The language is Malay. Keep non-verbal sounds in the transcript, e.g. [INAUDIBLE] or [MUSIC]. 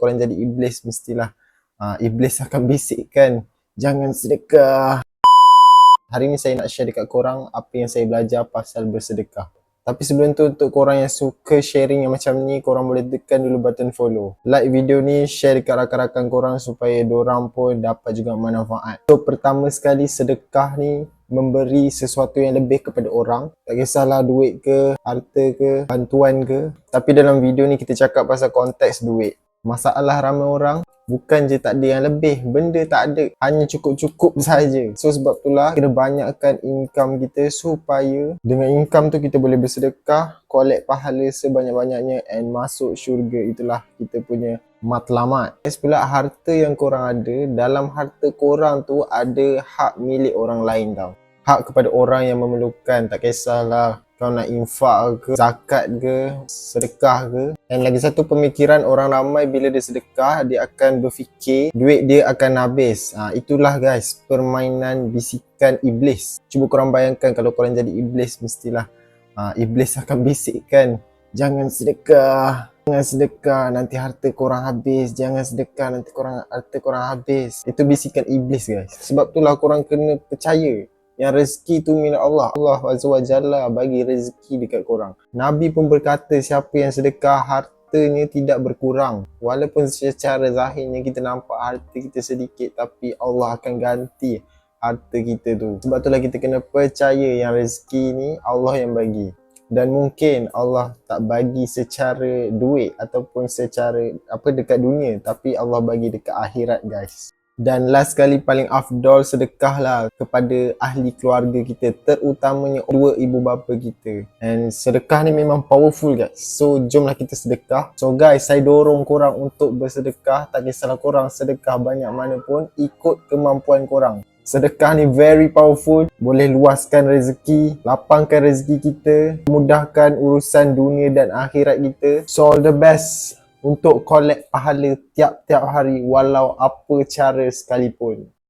korang jadi iblis mestilah uh, iblis akan bisikkan jangan sedekah. Hari ni saya nak share dekat korang apa yang saya belajar pasal bersedekah. Tapi sebelum tu untuk korang yang suka sharing yang macam ni korang boleh tekan dulu button follow. Like video ni, share dekat rakan-rakan korang supaya dorang pun dapat juga manfaat. So pertama sekali sedekah ni memberi sesuatu yang lebih kepada orang. Tak kisahlah duit ke, harta ke, bantuan ke. Tapi dalam video ni kita cakap pasal konteks duit. Masalah ramai orang bukan je tak ada yang lebih, benda tak ada, hanya cukup-cukup [LAUGHS] saja. So sebab itulah kena banyakkan income kita supaya dengan income tu kita boleh bersedekah, collect pahala sebanyak-banyaknya and masuk syurga itulah kita punya matlamat. Guys pula harta yang korang ada, dalam harta korang tu ada hak milik orang lain tau. Hak kepada orang yang memerlukan, tak kisahlah kau nak infak ke, zakat ke, sedekah ke. Dan lagi satu pemikiran orang ramai bila dia sedekah, dia akan berfikir duit dia akan habis. Ha, itulah guys, permainan bisikan iblis. Cuba korang bayangkan kalau korang jadi iblis, mestilah ha, iblis akan bisikkan, jangan sedekah, jangan sedekah, nanti harta korang habis. Jangan sedekah, nanti korang harta korang habis. Itu bisikan iblis guys. Sebab itulah korang kena percaya yang rezeki tu milik Allah. Allah Azza wa Jalla bagi rezeki dekat korang. Nabi pun berkata siapa yang sedekah hartanya tidak berkurang. Walaupun secara zahirnya kita nampak harta kita sedikit tapi Allah akan ganti harta kita tu. Sebab itulah kita kena percaya yang rezeki ni Allah yang bagi. Dan mungkin Allah tak bagi secara duit ataupun secara apa dekat dunia tapi Allah bagi dekat akhirat guys. Dan last kali paling afdol sedekahlah kepada ahli keluarga kita terutamanya dua ibu bapa kita. And sedekah ni memang powerful guys. So jomlah kita sedekah. So guys saya dorong korang untuk bersedekah. Tak kisahlah korang sedekah banyak mana pun ikut kemampuan korang. Sedekah ni very powerful. Boleh luaskan rezeki, lapangkan rezeki kita, mudahkan urusan dunia dan akhirat kita. So all the best untuk collect pahala tiap-tiap hari walau apa cara sekalipun.